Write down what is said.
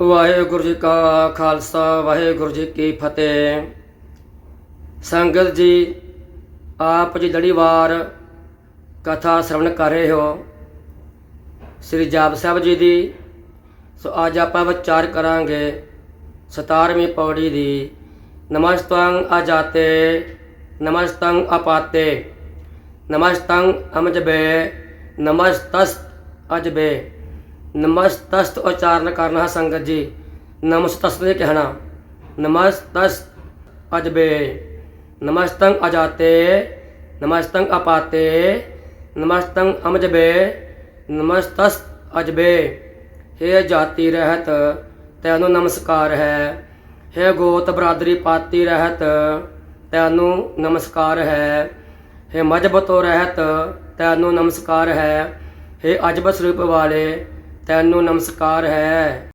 ਵਾਹਿਗੁਰੂ ਜੀ ਕਾ ਖਾਲਸਾ, ਵਾਹਿਗੁਰੂ ਜੀ ਕੀ ਫਤਿਹ। ਸੰਗਤ ਜੀ, ਆਪ ਜੀ ਲੜੀਵਾਰ ਕਥਾ ਸ਼ਰਵਣ ਕਰ ਰਹੇ ਹੋ, ਸ੍ਰੀ ਜਾਪ ਸਾਹਿਬ ਜੀ ਦੀ, ਸੋ ਅੱਜ ਆਪਾਂ ਵਿਚਾਰ ਕਰਾਂਗੇ 17ਵੀਂ ਪੌੜੀ ਦੀ। ਨਮਸਤੰ ਆਜਾਤੇ ਨਮਸਤੰ ਆਪਾਤੇ ਨਮਸਤੰ ਅਮਜਬੇ ਨਮਸਤਸ ਅਜਬੇ। ਨਮਸਤਸਤ ਉਚਾਰਨ ਕਰਨਾ ਹੈ ਸੰਗਤ ਜੀ। ਨਮਸਤਸ ਨੇ ਕਹਿਣਾ ਨਮਸਤਸ ਅਜਬੇ ਨਮਸਤੰ ਅਜਾਤੇ ਨਮਸਤੰ ਆਪਾਤੇ ਨਮਸਤੰ ਅਮਜਬੇ ਨਮਸਤਸ ਅਜਬੇ ਹੇ ਜਾਤੀ ਰਹਿਤ, ਤੈਨੂੰ ਨਮਸਕਾਰ ਹੈ। ਹੇ ਗੋਤ ਬਰਾਦਰੀ ਪਾਤੀ ਰਹਿਤ, ਤੈਨੂੰ ਨਮਸਕਾਰ ਹੈ। ਹੇ ਮਜਬ ਤੋਂ ਰਹਿਤ, ਤੈਨੂੰ ਨਮਸਕਾਰ ਹੈ। ਹੇ ਅਜਬ ਸਰੂਪ ਵਾਲੇ ਤੈਨੂੰ ਨਮਸਕਾਰ ਹੈ।